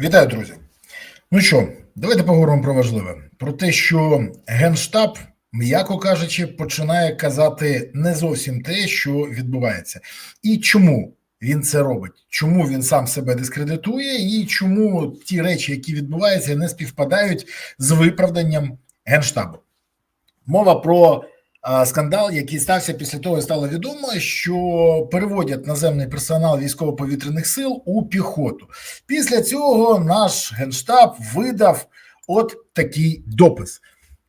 Вітаю, друзі. Ну що, давайте поговоримо про важливе: про те, що Генштаб, м'яко кажучи, починає казати не зовсім те, що відбувається, і чому він це робить, чому він сам себе дискредитує, і чому ті речі, які відбуваються, не співпадають з виправданням Генштабу. Мова про скандал, який стався після того, стало відомо, що переводять наземний персонал військово-повітряних сил у піхоту. Після цього наш генштаб видав от такий допис.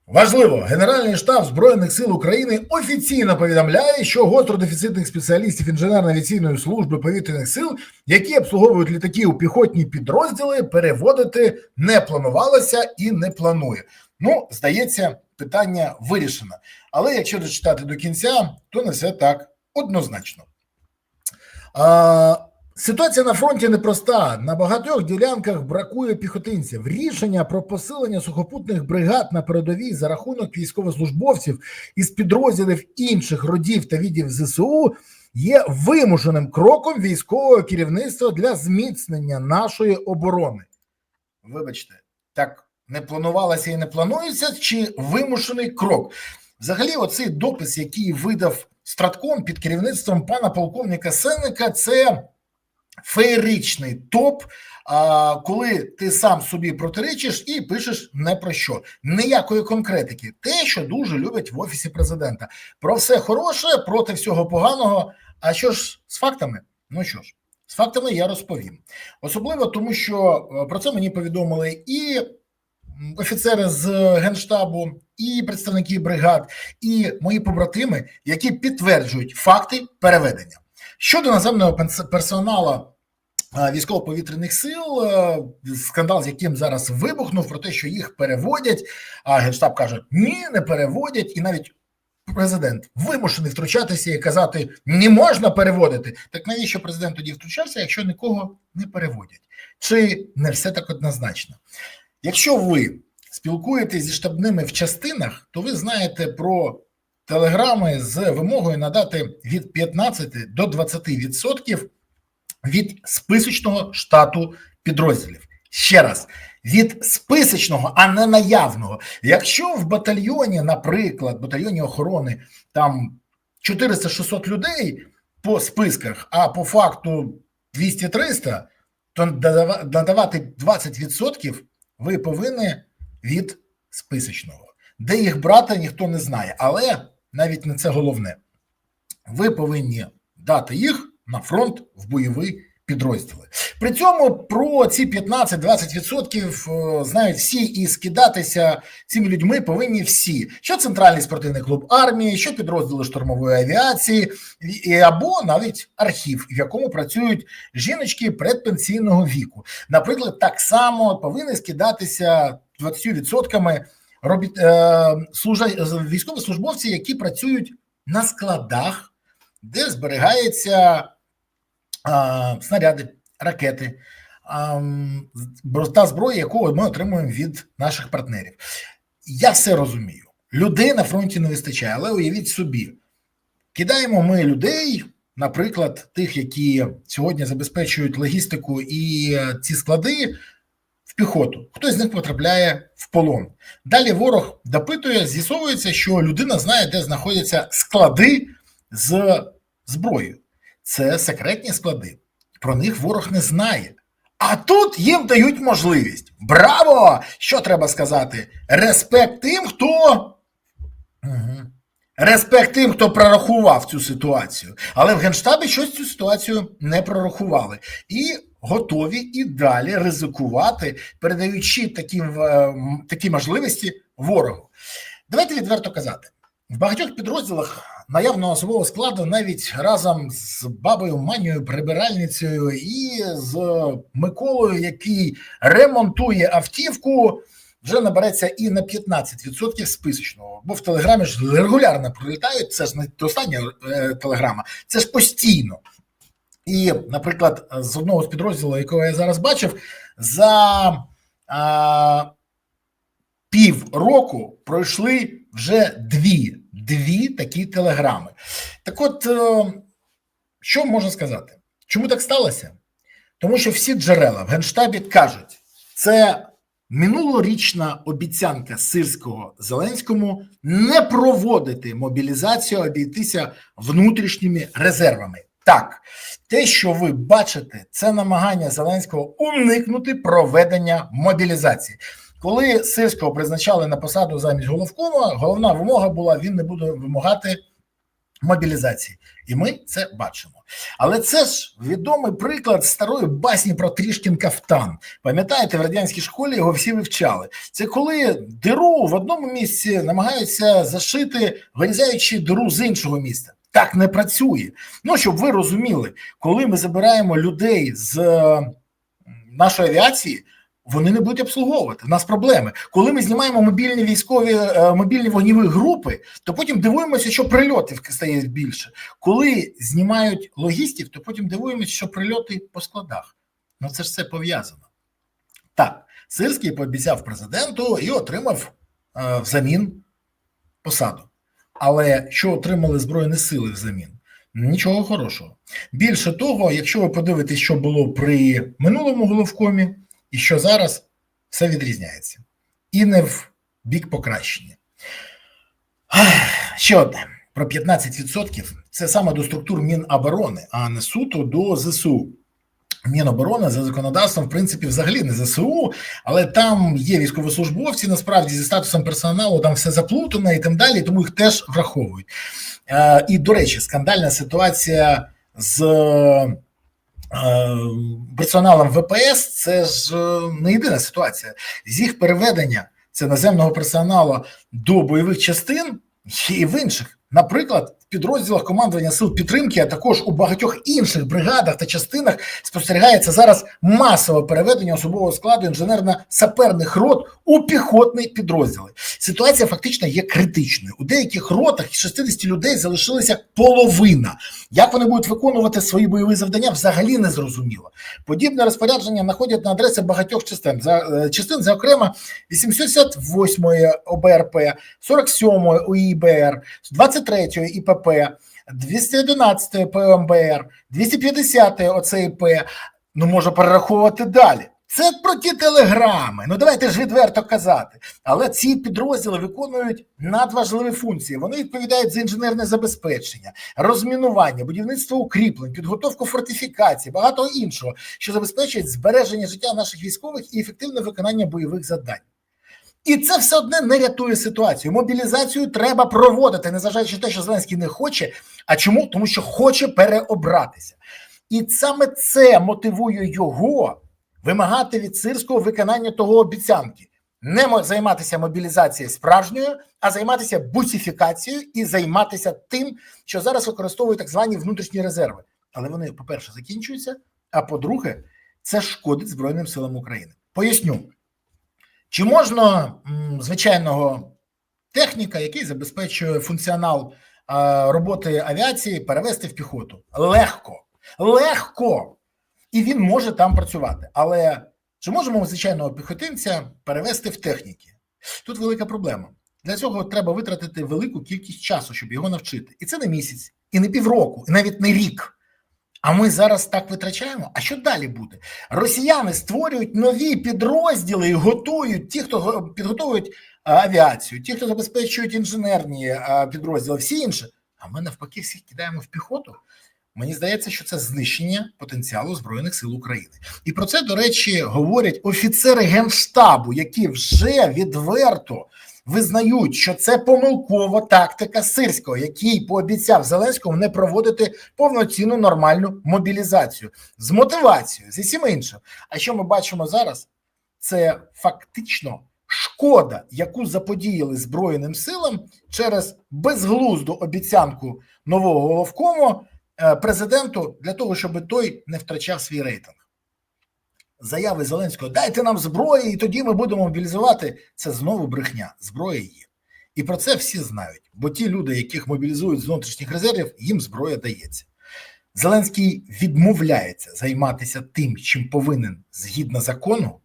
Важливо, Генеральний штаб Збройних сил України офіційно повідомляє, що гостродефіцитних спеціалістів інженерно-авіаційної служби повітряних сил, які обслуговують літаки у піхотні підрозділи, переводити не планувалося і не планує. Ну, здається, питання вирішено. Але якщо дочитати до кінця, то не все так однозначно. А, Ситуація на фронті непроста. На багатьох ділянках бракує піхотинців. Рішення про посилення сухопутних бригад на передовій за рахунок військовослужбовців із підрозділів інших родів та відділів ЗСУ є вимушеним кроком військового керівництва для зміцнення нашої оборони. Вибачте, так не планувалося і не планується, чи вимушений крок? Взагалі, оцей допис, який видав Стратком під керівництвом пана полковника Сенника, це феєричний топ, коли ти сам собі протирічиш і пишеш не про що. Ніякої конкретики. Те, що дуже люблять в офісі президента. Про все хороше, проти всього поганого. А що ж з фактами? Ну що ж, з фактами я розповім. Особливо тому, що е, про це мені повідомили і офіцери з генштабу, і представники бригад, і мої побратими, які підтверджують факти переведення. Щодо наземного персоналу військово-повітряних сил, е, скандал, з яким зараз вибухнув, про те, що їх переводять. А генштаб каже: ні, не переводять, і навіть президент вимушений втручатися і казати не можна переводити. Так навіщо президент тоді втручався, якщо нікого не переводять? Чи не все так однозначно? Якщо ви спілкуєтесь зі штабними в частинах, то ви знаєте про телеграми з вимогою надати від 15 до 20% від списочного штату підрозділів. Ще раз, від списочного, а не наявного. Якщо в батальйоні, наприклад, батальйоні охорони там 400-600 людей по списках, а по факту 200-300, то надавати 20% ви повинні від списочного. Де їх брати, ніхто не знає, але навіть не це головне. Ви повинні дати їх на фронт в бойові підрозділи. При цьому про ці 15-20% е, знають всі, і скидатися цими людьми повинні всі, що центральний спортивний клуб армії, що підрозділи штурмової авіації, або навіть архів, в якому працюють жіночки предпенсійного віку. Наприклад, так само повинні скидатися 20% робіт е, військовослужбовці, які працюють на складах, де зберігається снаряди, ракети та зброя, яку ми отримуємо від наших партнерів. Я все розумію. Людей на фронті не вистачає, але уявіть собі, кидаємо ми людей, наприклад, тих, які сьогодні забезпечують логістику і ці склади в піхоту. Хтось з них потрапляє в полон. Далі ворог допитує, з'ясовується, що людина знає, де знаходяться склади з зброєю це секретні склади. Про них ворог не знає. А тут їм дають можливість. Браво! Що треба сказати? Респект тим, хто. Угу. Респект тим, хто прорахував цю ситуацію. Але в Генштабі щось цю ситуацію не прорахували. І готові і далі ризикувати, передаючи такі, е, такі можливості ворогу. Давайте відверто казати: в багатьох підрозділах наявного особового складу навіть разом з бабою Манією прибиральницею і з Миколою, який ремонтує автівку, вже набереться і на 15% списочного. Бо в телеграмі ж регулярно прилітають. Це ж не остання е, телеграма, це ж постійно. І, наприклад, з одного з підрозділів, якого я зараз бачив, за а, пів року пройшли вже дві дві такі телеграми. Так от, е, що можна сказати? Чому так сталося? Тому що всі джерела в Генштабі кажуть, це минулорічна обіцянка сирського Зеленському не проводити мобілізацію, обійтися внутрішніми резервами. Так, те, що ви бачите, це намагання Зеленського уникнути проведення мобілізації. Коли Сирського призначали на посаду замість головкома, головна вимога була: він не буде вимагати мобілізації, і ми це бачимо. Але це ж відомий приклад старої басні про Трішкін кафтан. Пам'ятаєте, в радянській школі його всі вивчали. Це коли диру в одному місці намагаються зашити, вирізаючи диру з іншого міста. Так не працює. Ну щоб ви розуміли, коли ми забираємо людей з нашої авіації. Вони не будуть обслуговувати. У нас проблеми. Коли ми знімаємо мобільні військові е, мобільні вогніві групи, то потім дивуємося, що прильотів стає більше. Коли знімають логістів, то потім дивуємося, що прильоти по складах. Ну це ж все пов'язано. Так, Сирський пообіцяв президенту і отримав е, взамін посаду. Але що отримали Збройні сили взамін? Нічого хорошого. Більше того, якщо ви подивитесь, що було при минулому головкомі. І що зараз все відрізняється. І не в бік покращення. Ще одне про 15% це саме до структур Міноборони, а не суто до ЗСУ. Міноборони за законодавством, в принципі, взагалі не ЗСУ, але там є військовослужбовці, насправді зі статусом персоналу там все заплутано і так далі, тому їх теж враховують. І, до речі, скандальна ситуація з персоналом ВПС це ж не єдина ситуація. З їх переведення це наземного персоналу до бойових частин і в інших. Наприклад, в підрозділах командування сил підтримки, а також у багатьох інших бригадах та частинах спостерігається зараз масове переведення особового складу інженерно-саперних рот у піхотні підрозділи. Ситуація фактично є критичною. У деяких ротах із 60 людей залишилася половина. Як вони будуть виконувати свої бойові завдання, взагалі не зрозуміло. Подібне розпорядження знаходять на адреси багатьох частин за е, частин, зокрема 88-ї ОБРП, 47-ї УІБР. 20 23 ІПП, 211-ї ПМБР, 250 ОЦІП, ну можна перераховувати далі. Це про ті телеграми. Ну давайте ж відверто казати. Але ці підрозділи виконують надважливі функції. Вони відповідають за інженерне забезпечення, розмінування, будівництво укріплень, підготовку фортифікацій, багато іншого, що забезпечують збереження життя наших військових і ефективне виконання бойових завдань. І це все одне не рятує ситуацію. Мобілізацію треба проводити, незважаючи на те, що Зеленський не хоче. А чому? Тому що хоче переобратися. І саме це мотивує його вимагати від сирського виконання того обіцянки, не займатися мобілізацією справжньою, а займатися бусифікацією і займатися тим, що зараз використовують так звані внутрішні резерви. Але вони, по-перше, закінчуються. А по-друге, це шкодить Збройним силам України. Поясню. Чи можна звичайного техніка, який забезпечує функціонал роботи авіації, перевести в піхоту? Легко, легко, і він може там працювати. Але чи можемо звичайного піхотинця перевести в техніки? Тут велика проблема. Для цього треба витратити велику кількість часу, щоб його навчити. І це не місяць, і не півроку, і навіть не рік. А ми зараз так витрачаємо. А що далі буде? Росіяни створюють нові підрозділи і готують ті, хто підготовують авіацію, ті, хто забезпечують інженерні підрозділи, всі інші. А ми навпаки всіх кидаємо в піхоту. Мені здається, що це знищення потенціалу збройних сил України, і про це до речі говорять офіцери генштабу, які вже відверто визнають, що це помилкова тактика сирського, який пообіцяв Зеленському не проводити повноцінну нормальну мобілізацію з мотивацією з усім іншим. А що ми бачимо зараз? Це фактично шкода, яку заподіяли Збройним силам через безглузду обіцянку нового головкому е, президенту для того, щоб той не втрачав свій рейтинг заяви Зеленського дайте нам зброї, і тоді ми будемо мобілізувати. Це знову брехня. Зброя є. І про це всі знають. Бо ті люди, яких мобілізують з внутрішніх резервів, їм зброя дається. Зеленський відмовляється займатися тим, чим повинен згідно закону,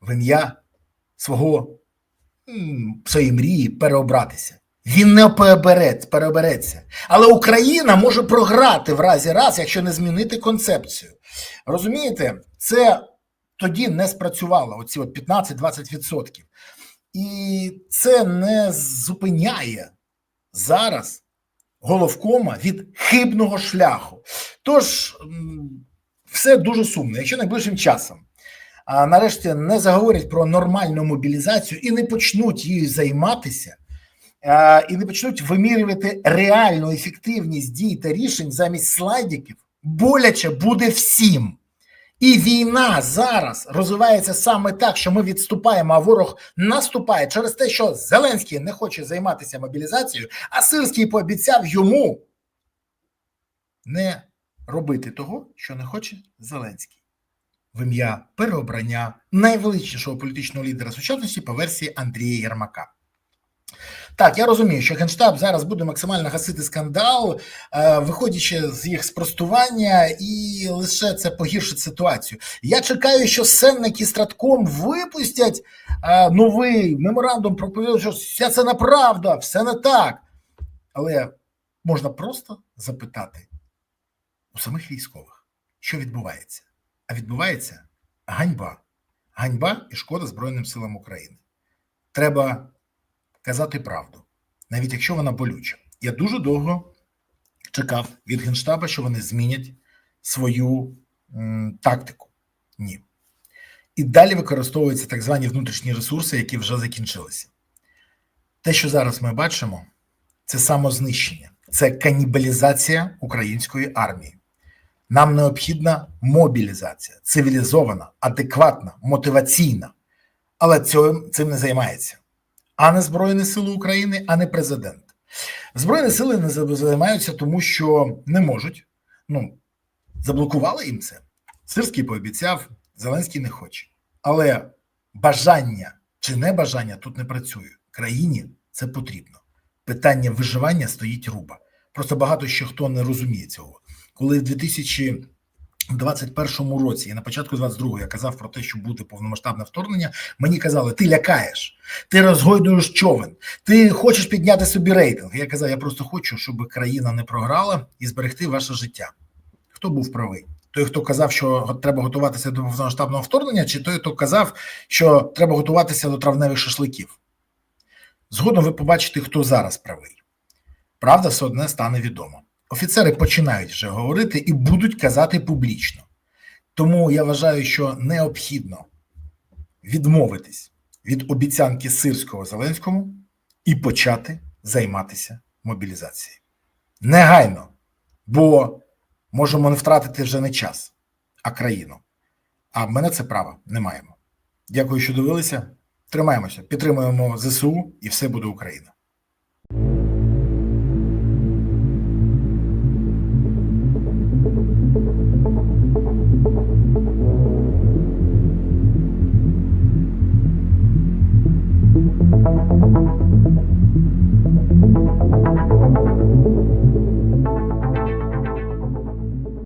в ім'я свого своєї мрії переобратися. Він не перебереться. Але Україна може програти в разі раз, якщо не змінити концепцію. Розумієте, це тоді не спрацювало, оці от 15-20%. І це не зупиняє зараз головкома від хибного шляху. Тож все дуже сумно. Якщо найближчим часом а нарешті не заговорять про нормальну мобілізацію і не почнуть її займатися, і не почнуть вимірювати реальну ефективність дій та рішень замість слайдиків, боляче буде всім. І війна зараз розвивається саме так, що ми відступаємо, а ворог наступає через те, що Зеленський не хоче займатися мобілізацією, а Сирський пообіцяв йому не робити того, що не хоче Зеленський. В ім'я переобрання найвеличнішого політичного лідера сучасності по версії Андрія Єрмака. Так, я розумію, що Генштаб зараз буде максимально гасити скандал, е, виходячи з їх спростування, і лише це погіршить ситуацію. Я чекаю, що Сенник і Стратком випустять е, новий меморандум про що вся це неправда, все не так. Але можна просто запитати у самих військових, що відбувається. А відбувається ганьба. Ганьба і шкода Збройним силам України. Треба казати правду, навіть якщо вона болюча. Я дуже довго чекав від Генштаба, що вони змінять свою м, тактику. Ні. І далі використовуються так звані внутрішні ресурси, які вже закінчилися. Те, що зараз ми бачимо, це самознищення, це канібалізація української армії. Нам необхідна мобілізація, цивілізована, адекватна, мотиваційна. Але цього, цим не займається а не Збройні Сили України, а не президент. Збройні сили не займаються, тому що не можуть. Ну, заблокували їм це. Сирський пообіцяв, Зеленський не хоче. Але бажання чи не бажання тут не працює. Країні це потрібно. Питання виживання стоїть руба. Просто багато що хто не розуміє цього. Коли в 2000 у 21-му році і на початку 22-го я казав про те, що буде повномасштабне вторгнення. Мені казали, ти лякаєш, ти розгойдуєш човен, ти хочеш підняти собі рейтинг. Я казав, я просто хочу, щоб країна не програла і зберегти ваше життя. Хто був правий? Той, хто казав, що треба готуватися до повномасштабного вторгнення, чи той, хто казав, що треба готуватися до травневих шашликів? Згодом ви побачите, хто зараз правий. Правда, все одне стане відомо. Офіцери починають вже говорити і будуть казати публічно. Тому я вважаю, що необхідно відмовитись від обіцянки сирського Зеленському і почати займатися мобілізацією. Негайно, бо можемо не втратити вже не час, а країну. А в мене це права не маємо. Дякую, що дивилися. Тримаємося, підтримуємо ЗСУ, і все буде Україна.